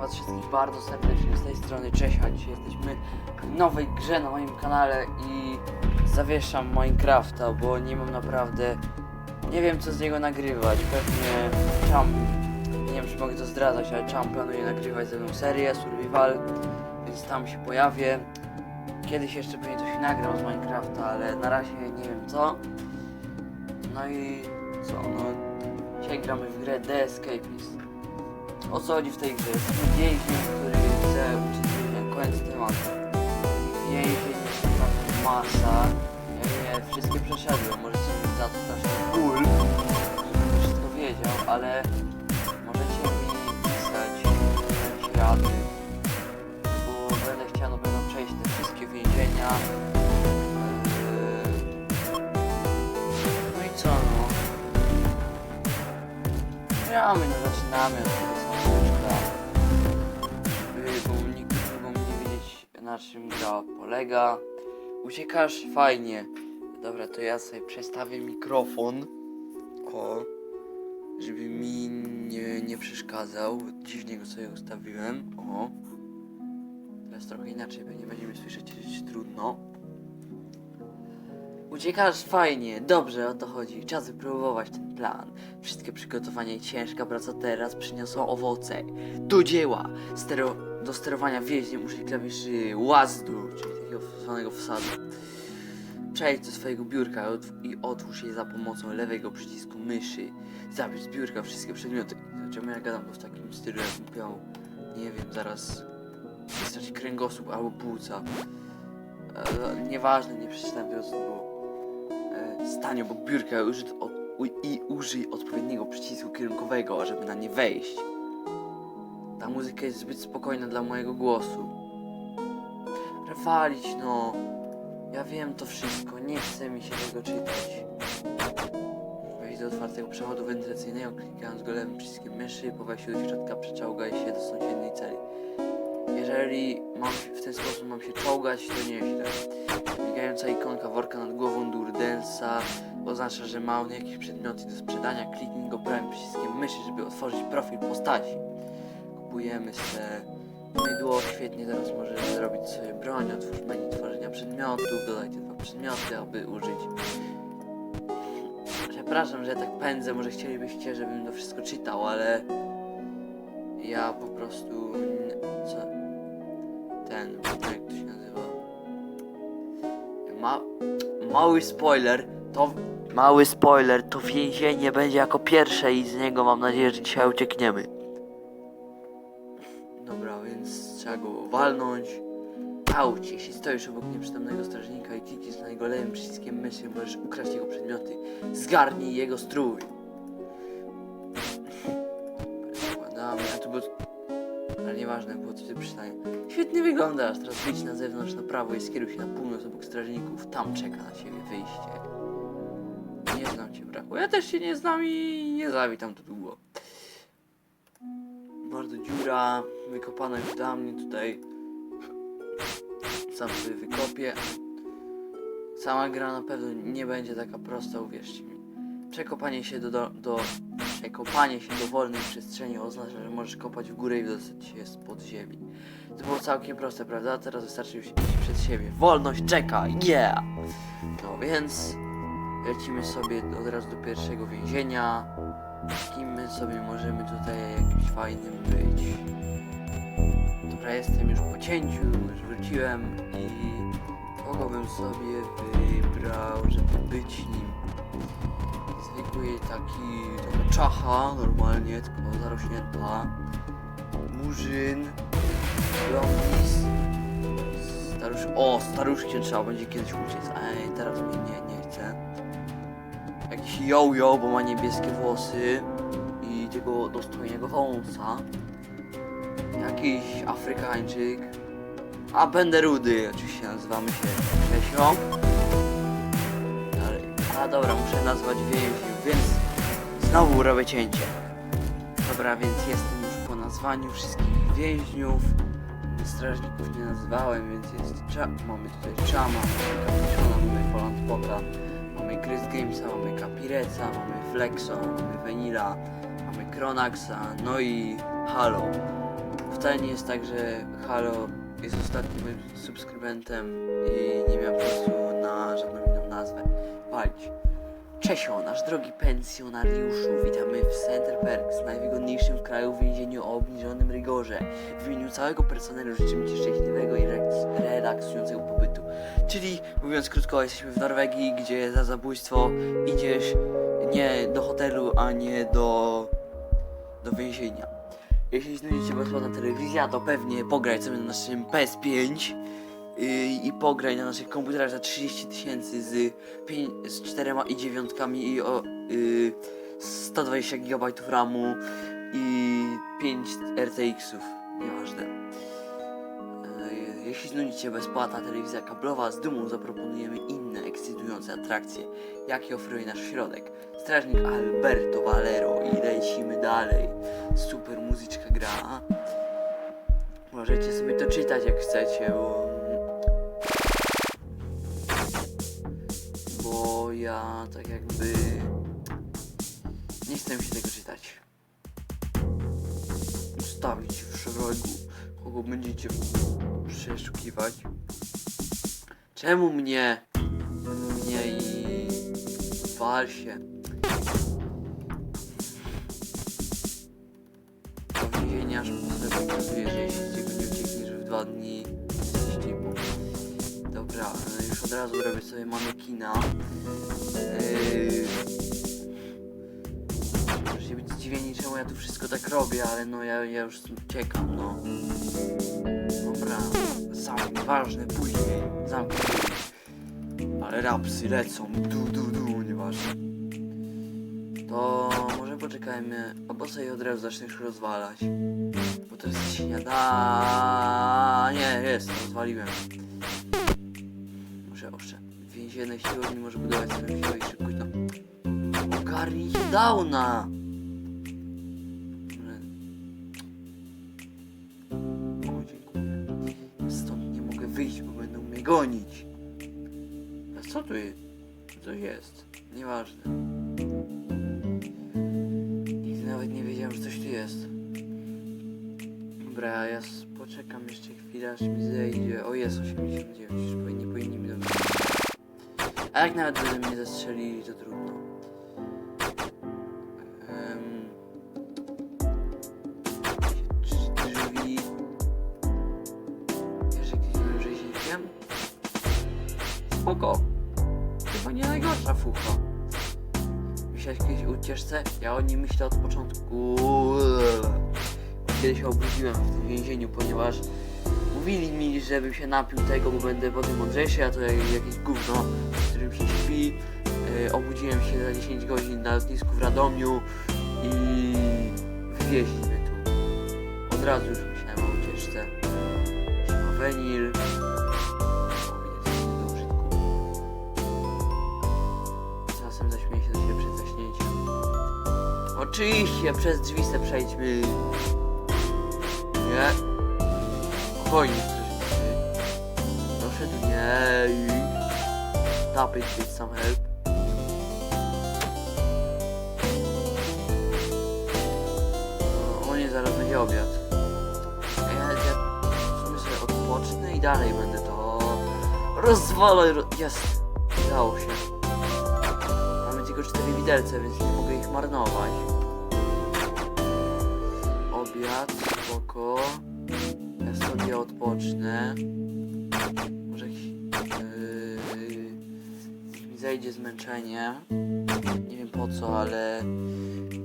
was wszystkich bardzo serdecznie z tej strony Czesia. Dzisiaj jesteśmy w nowej grze na moim kanale i zawieszam Minecrafta, bo nie mam naprawdę... Nie wiem co z niego nagrywać. Pewnie Cham... Nie wiem czy mogę to zdradzać, ale Cham planuje nagrywać ze mną serię Survival, więc tam się pojawię. Kiedyś jeszcze pewnie coś nagram z Minecrafta, ale na razie nie wiem co. No i co, no... Dzisiaj gramy w grę The Escapist. O co chodzi w tej grze? Jesteśmy więźniem, który chce uczyć więźnia koniec tematu. Więzień jest masa. Ja je wszystkie przeszedłem, możecie mi za to strasznie ból, żebym wszystko wiedział, ale możecie mi pisać rady, bo będę chciał pewno przejść te wszystkie więzienia. Eee, No i co no? Gramy, no zaczynamy od tego czym gra polega. Uciekasz? Fajnie. Dobra, to ja sobie przestawię mikrofon. O. Żeby mi nie, nie przeszkadzał. Dziwnie go sobie ustawiłem. O. Teraz trochę inaczej, bo nie będziemy słyszeć trudno. Uciekasz fajnie, dobrze o to chodzi. Czas wypróbować ten plan. Wszystkie przygotowania i ciężka praca teraz przyniosą owoce. Do dzieła! Stero do sterowania więźniem użyj klawiszy łazdu, czyli takiego zwanego wsadu. Przejdź do swojego biurka i otw- i otwórz je za pomocą lewego przycisku myszy. Zabierz z biurka wszystkie przedmioty. Czemu ja gadam w takim stylu, jakbym miał, nie wiem, zaraz stracić kręgosłup albo płuca. E, nieważne, nie przeczytałem tego, co to było. E, stań obok biurka użyj, od, i użyj odpowiedniego przycisku kierunkowego, żeby na nie wejść. Ta muzyka jest zbyt spokojna dla mojego głosu. Walić, no. Ja wiem to wszystko, nie chce mi się tego czytać. Wejdź do otwartego przewodu wentylacyjnego, klikając go lewym przyciskiem myszy, po wejściu do środka przeczołgaj się do sąsiedniej celi. Jeżeli mam się, w ten sposób mam się czołgać, to nieźle. Migająca ikonka worka nad głową Durdensa oznacza, że ma on jakieś przedmioty do sprzedania. Kliknij go prawym przyciskiem myszy, żeby otworzyć profil postaci. Kupujemy se mydło, świetnie teraz możemy zrobić sobie broń, otwórz menu tworzenia przedmiotów, dodaj te dwa przedmioty, aby użyć. Przepraszam, że ja tak pędzę, może chcielibyście, żebym to wszystko czytał, ale ja po prostu... co? Ten, jak to się nazywa? Ma... Mały spoiler, to... Mały spoiler, to więzienie będzie jako pierwsze i z niego mam nadzieję, że dzisiaj uciekniemy. Trzeba go walnąć. Auć, jeśli stoisz obok nieprzytomnego strażnika i klikniesz na niego lewym przyciskiem myszy, możesz ukraść jego przedmioty. Zgarnij jego strój. Składamy, a tu było... Ale nieważne, było coś do. Świetnie wyglądasz, teraz wyjdź na zewnątrz na prawo i skieruj się na północ obok strażników. Tam czeka na ciebie wyjście. Nie znam cię, braku. Ja też się nie znam i nie zawitam tu długo. Bardzo dziura, wykopana już dla mnie tutaj. Sam sobie wykopię. Sama gra na pewno nie będzie taka prosta, uwierzcie mi. Przekopanie się do, do, do przekopanie się do wolnej przestrzeni oznacza, że możesz kopać w górę i dostać się spod ziemi. To było całkiem proste, prawda? Teraz wystarczy już iść przed siebie. Wolność czeka, yeah! No więc lecimy sobie od razu do pierwszego więzienia. Kim my sobie możemy tutaj jakimś fajnym być? Dobra, jestem już po cięciu, już wróciłem i kogo bym sobie wybrał, żeby być nim? Zwykły taki, taka czacha normalnie, tylko zarośnięta. Murzyn, blondis, starusz... O, trzeba będzie kiedyś uciec, Ej, teraz mnie nie, nie chcę. Jakiś jojo, bo ma niebieskie włosy tego dostojnego wąsa. Jakiś Afrykańczyk. A będę rudy, oczywiście nazywamy się Czesio. Ale- A dobra, muszę nazwać więźniów, więc znowu robię cięcie. Dobra, więc jestem już po nazwaniu wszystkich więźniów. Strażników nie nazywałem, więc jest cza mamy tutaj Chama, mamy Capuchona, mamy Polandpoka, mamy Chris Gamesa, mamy Capireca, mamy Flexo, mamy Vanilla, mamy Kronaxa, no i Halo. Wcale nie jest tak, że Halo jest ostatnim subskrybentem i nie miałem pomysłu na żadną inną nazwę. Walić. Czesio, nasz drogi pensjonariuszu, witamy w Center Perks, najwygodniejszym w kraju więzieniu o obniżonym rygorze. W imieniu całego personelu życzymy Ci szczęśliwego i relaks- relaksującego pobytu. Czyli, mówiąc krótko, jesteśmy w Norwegii, gdzie za zabójstwo idziesz nie do hotelu, a nie do, do więzienia. Jeśli znajdziecie Cię bezpłatna telewizja, to pewnie pograj sobie na naszym PS5 yy, i pograj na naszych komputerach za 30 tysięcy z, z 4 i 9 i o yy, 120 GB RAMu i 5 RTX-ów. Nieważne. Jeśli znudzi Cię bezpłatna telewizja kablowa, z dumą zaproponujemy inne ekscytujące atrakcje, jakie oferuje nasz środek. Strażnik Alberto Valero i lecimy dalej. Super muzyczka gra. Możecie sobie to czytać jak chcecie, bo... Bo ja tak jakby... Nie chcę mi się tego czytać. Ustawić w szeregu, kogo będziecie przeszukiwać. Czemu mnie? Mnie i... Wal się. Do więzienia aż potem że jeśli z nie uciekniesz w dwa dni. Dobra, e, już od razu robię sobie manekina. Yy... zdziwieni, czemu ja tu wszystko tak robię, ale no ja, ja już uciekam, no. Dobra, sam ważne później, zamknij. Ale rapsy lecą, du du du, nieważne. To może poczekajmy, albo sobie od razu zaczniesz rozwalać. Bo to jest śniada. Nie, jest, rozwaliłem. Muszę oszczę. Więziennej siłowni może budować sobie siłę i szybkość do... Ogarnij się! Gonić. A co tu jest? Co jest? Nieważne. Nigdy nawet nie wiedziałem, że coś tu jest. Dobra, ja poczekam jeszcze chwilę, aż mi zejdzie. O, jest 89, już powinni, powinni mi dobrze. A jak nawet będą mnie zastrzelili, to trudno. Spoko. Chyba nie najgorsza fucha. Myślałeś kiedyś o ucieczce? Ja o nim myślę od początku. Kiedy się obudziłem w tym więzieniu, ponieważ mówili mi, żebym się napił tego, bo będę potem mądrzejszy, a to jak- jakieś gówno, w którym się śpi. E, obudziłem się za 10 godzin na lotnisku w Radomiu i wywieźli mnie tu. Od razu już myślałem o ucieczce. Siema Wenil. Się do siebie przed zaśnięciem. Oczywiście, przez drzwi se przejdźmy. Nie. Spokojnie, strażnicy. Proszę tu nie iść. Tap it with some help. O, o nie, zaraz będzie obiad. A ja, w sumie sobie odpocznę i dalej będę to rozwalać. Ro jest. Udało się. Cztery widelce, więc nie mogę ich marnować. Obiad, spoko. Ja sobie odpocznę. Może. Yy, mi zejdzie zmęczenie. Nie wiem po co, ale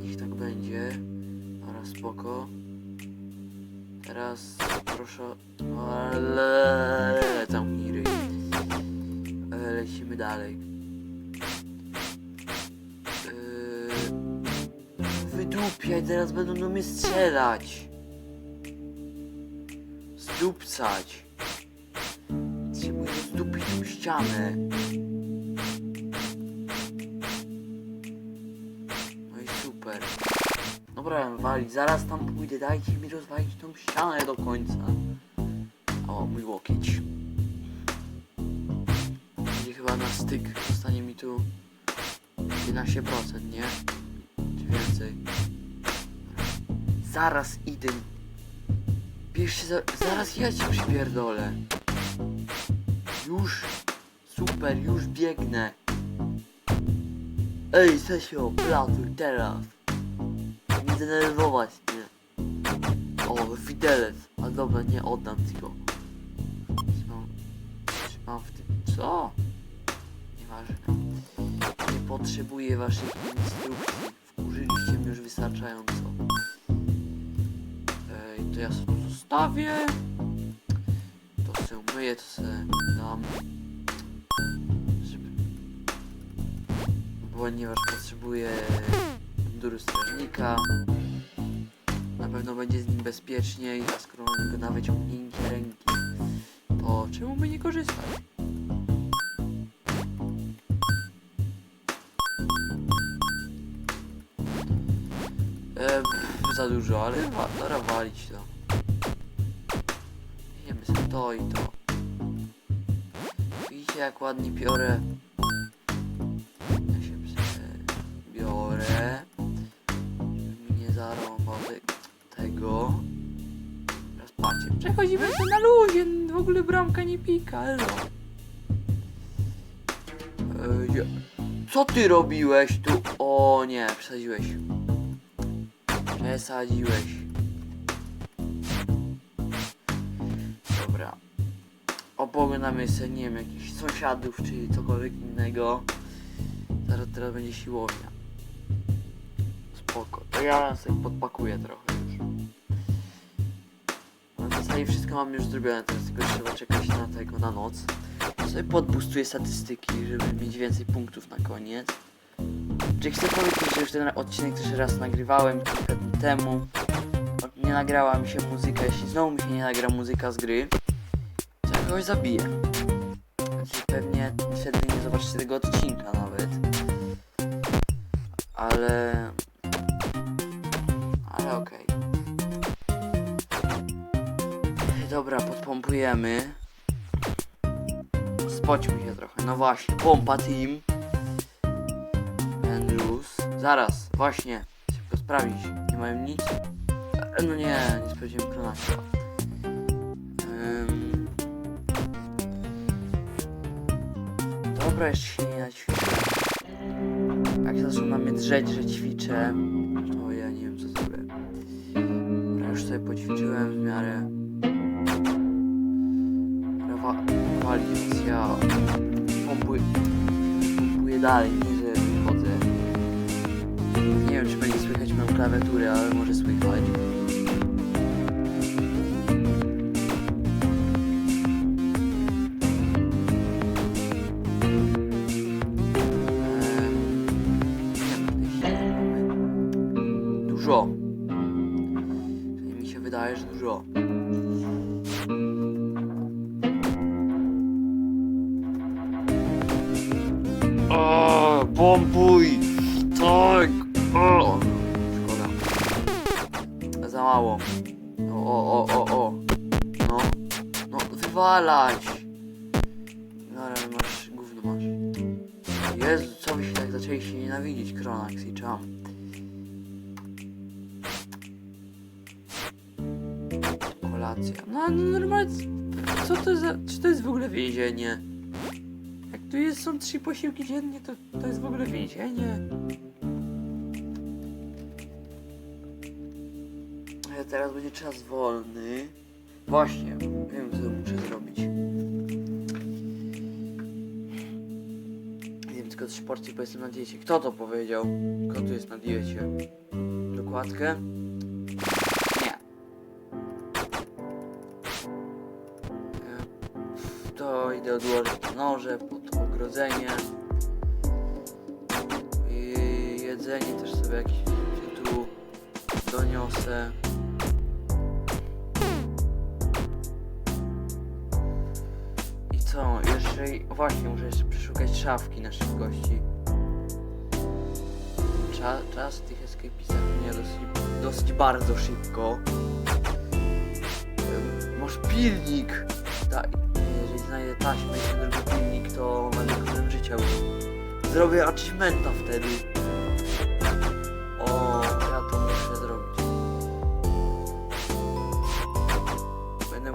niech tak będzie. Dobra, spoko. Teraz proszę... Ale... Ryj. E, Lecimy dalej. Wydupiaj, teraz będą do mnie strzelać. Zdupcać. Trzeba zdupić tą ścianę. No i super. Dobra, wali, zaraz tam pójdę, dajcie mi rozwalić tą ścianę do końca. O, mój łokieć. Będzie chyba na styk, zostanie mi tu 11%, nie? Czy więcej? Zaraz idę jeszcze za, zaraz ja cię przypierdolę. Już. Super, już biegnę. Ej, Sesio, platuj teraz. Nie denerwować mnie. O, widelec. A dobra, nie oddam ci go. Trzymam, trzymam w tym. Co? Nieważne. Nie potrzebuję waszych instrukcji. Wkurzyliście mnie już wystarczająco. To ja sobie tu zostawię. To se umyję, to se dam. Żeby... Ponieważ potrzebuję munduru strażnika. Na pewno będzie z nim bezpieczniej, a skoro mam go na wyciągnięcie ręki, to czemu by nie korzystać? Dużo, ale wa- dobra, to. Jemy sobie to i to. Widzicie jak ładnie piorę. Ja się biorę. Żeby nie zarąbał te- tego. Teraz patrzcie, przechodzimy sobie na luzie, w ogóle bramka nie pika, elo. Co ty robiłeś tu? O nie, przesadziłeś. Przesadziłeś. Dobra. Opoglądamy sobie, nie wiem, jakichś sąsiadów, czy cokolwiek innego. Zaraz teraz będzie siłownia. Spoko. To ja sobie podpakuję trochę już. No zasadzie wszystko mam już zrobione, teraz tylko trzeba czekać na tego, na noc. Sobie podbustuję statystyki, żeby mieć więcej punktów na koniec. Czy chcę powiedzieć, że już ten odcinek też raz nagrywałem kilka dni temu. Nie nagrała mi się muzyka, jeśli znowu mi się nie nagra muzyka z gry, to kogoś zabiję. Znaczy pewnie wtedy nie zobaczycie tego odcinka nawet. Ale... Ale okej. Dobra, podpompujemy. Spoćmy się trochę. No właśnie, pompa team. Zaraz, właśnie. Szybko sprawdzić. Nie mają nic? E, No nie, nie sprawdziłem kronaka. Ym... Dobra, jeszcze się nie naćwiczę. Jak zaczną na mnie drzeć, że ćwiczę, to ja nie wiem co zrobię. Dobra, już sobie poćwiczyłem w miarę. Prawa walić, ja pompuję, pompuję dalej, nie klawiaturę, ale może słychać. No, no normalnie, co to za, czy to jest w ogóle więzienie? Jak tu jest, są trzy posiłki dziennie, to, to jest w ogóle więzienie. Ale teraz będzie czas wolny. Właśnie, wiem co muszę zrobić. Wiem tylko trzy porcje, bo jestem na diecie. Kto to powiedział? Kto tu jest na diecie? Dokładkę? Idę odłożyć noże pod ogrodzenie. I jedzenie też sobie jakieś się tu doniosę. I co? Jeszcze właśnie muszę jeszcze przeszukać szafki na szybkości. Cza, czas w tych escapistach mnie dosyć, dosyć bardzo szybko. Może pilnik! Taśmę i ten to będę królem życia już. Zrobię achievementa wtedy. O, ja to muszę zrobić.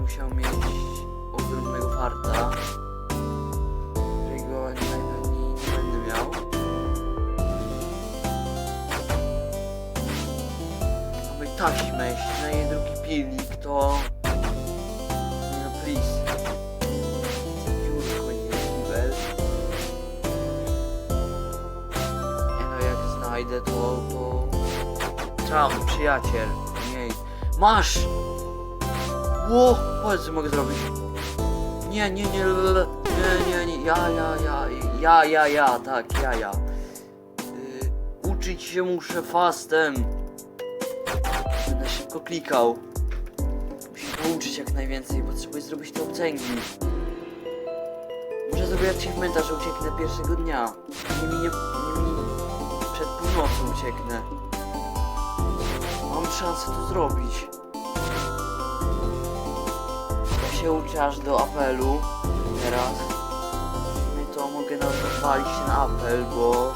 musiał mieć ogromnego farta, którego najpewniej nie będę miał. Aby taśmę, jeśli znajdzie drugi pilnik, to... No please. Znajdę to, to... Czam, przyjaciel. Nie. Masz! Ło! Powiedz, co mogę zrobić. Nie, nie, nie, nie, nie, nie, ja, ja, ja, ja, ja, ja, tak, ja, ja. Yy, uczyć się muszę fastem. Będę szybko klikał. Muszę się nauczyć jak najwięcej, potrzebuję zrobić te obcęgi. Muszę zrobić achievementa, że ucieknę pierwszego dnia. Nie minie, nie północą ucieknę. Mam szansę to zrobić. Ja się uczę aż do apelu teraz. My to mogę nawet się na apel, bo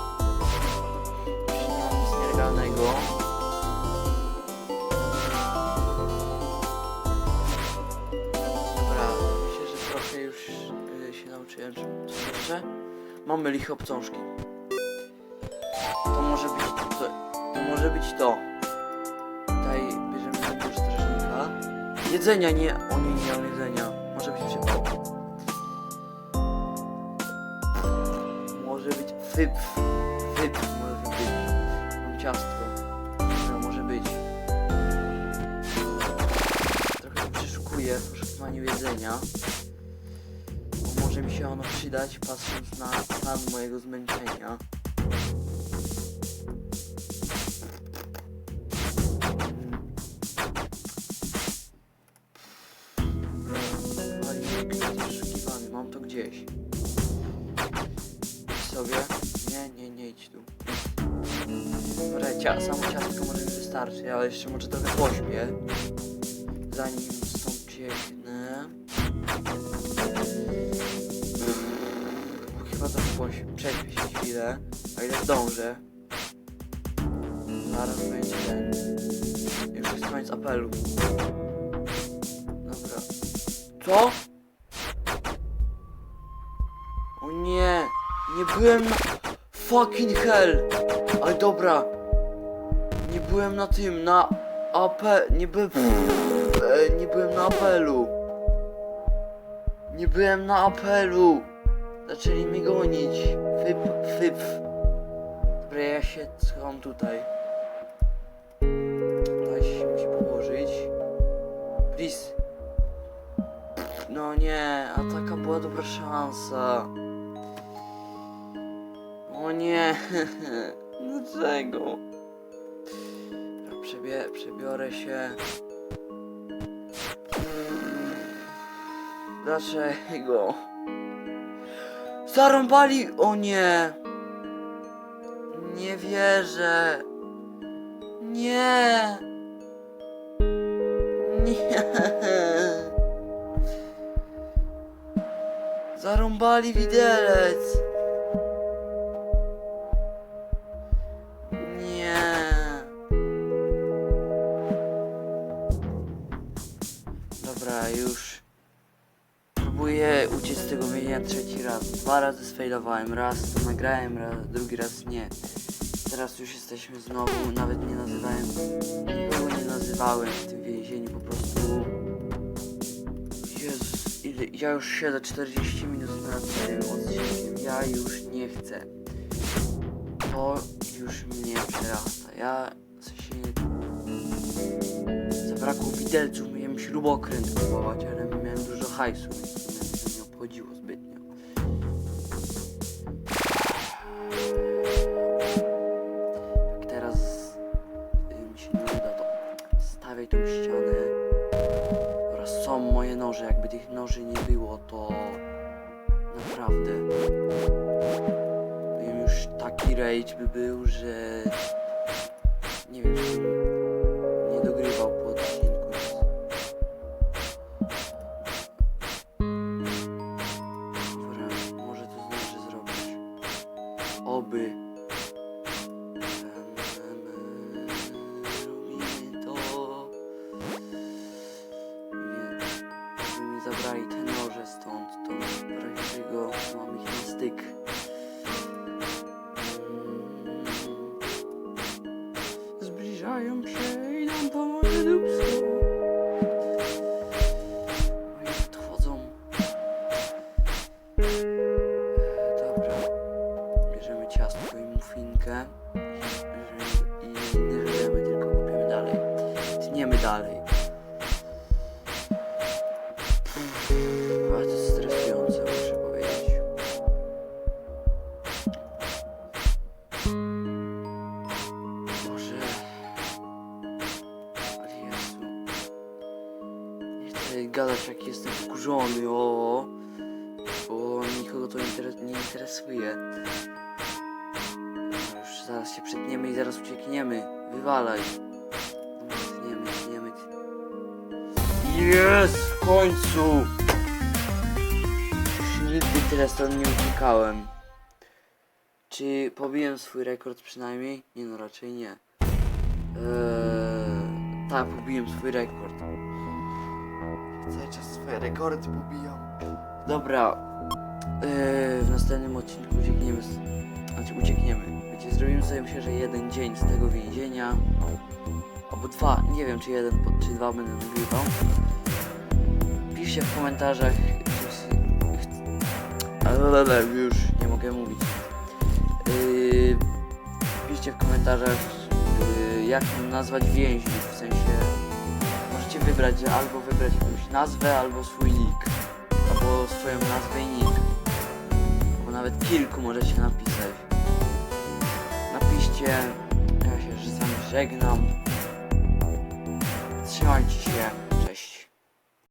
mam nic nielegalnego. Dobra, myślę, że trochę już y, się nauczyłem. Jeszcze? Mamy. To może być to, to może być to. Tutaj bierzemy najpierw strażnika. Jedzenia nie. O nie, nie mam jedzenia. Może być przypał. Może być fyp. Fyp może być. Mam ciastko. No może być. Trochę przeszukuję w poszukiwaniu jedzenia. Może mi się ono przydać patrząc na stan mojego zmęczenia. Cia samo ciastko może mi wystarczy, ale jeszcze może trochę pośpię. Zanim stąd ucieknę. Chyba trochę pośpię. Prześpię się chwilę, a ile zdążę. Zaraz będzie ten. Już jest koniec apelu. Dobra. Co? O nie! Nie byłem. Fucking hell! Ale dobra. Nie byłem na tym, na... AP... Nie byłem... E, nie byłem na apelu. Nie byłem na apelu. Zaczęli mnie gonić. Fyp, fyp. Dobra, ja się schowam tutaj. Tutaj się musi położyć. Please. No nie, a taka była dobra szansa. O nie, dlaczego? Przebie, przebiorę się. Dlaczego? Zarąbali! O nie! Nie wierzę! Nie! Nie! Zarąbali widelec! Trzeci raz. Dwa razy sfailowałem. Raz to nagrałem, raz, drugi raz nie. Teraz już jesteśmy znowu, nawet nie nazywałem, nikogo nie nazywałem w tym więzieniu, po prostu... Jezus, ile, ja już siedzę 40 minut nad tym odcinkiem, ja już nie chcę. To już mnie przerasta. Ja, w sensie, zabrakło widelców, miałem śrubokręt kupować, ale miałem dużo hajsu, więc mnie to nie obchodziło zbytnio. Rage by był, że Gadać jak jestem wkurzony, o, bo nikogo to nie interesuje. No już zaraz się przytniemy i zaraz uciekniemy. Wywalaj. Tniemy, tniemy. Jest! W końcu! Już nigdy tyle stąd nie uciekałem. Czy pobiłem swój rekord przynajmniej? Nie no, raczej nie. Eee, tak, pobiłem swój rekord. Cały czas swoje rekordy pobijam. Dobra. Eee, w następnym odcinku uciekniemy. Z... Znaczy uciekniemy. Wiecie, zrobimy sobie myślę, że jeden dzień z tego więzienia. Albo dwa, nie wiem czy jeden, czy dwa będę nagrywał. Piszcie w komentarzach. Ale już nie mogę mówić. Yy, piszcie w komentarzach, yy, jak nazwać więźniów, w sensie wybrać, że albo wybrać jakąś nazwę, albo swój nick, albo swoją nazwę i nick, albo nawet kilku możecie napisać. Napiszcie, ja się z wami żegnam. Trzymajcie się.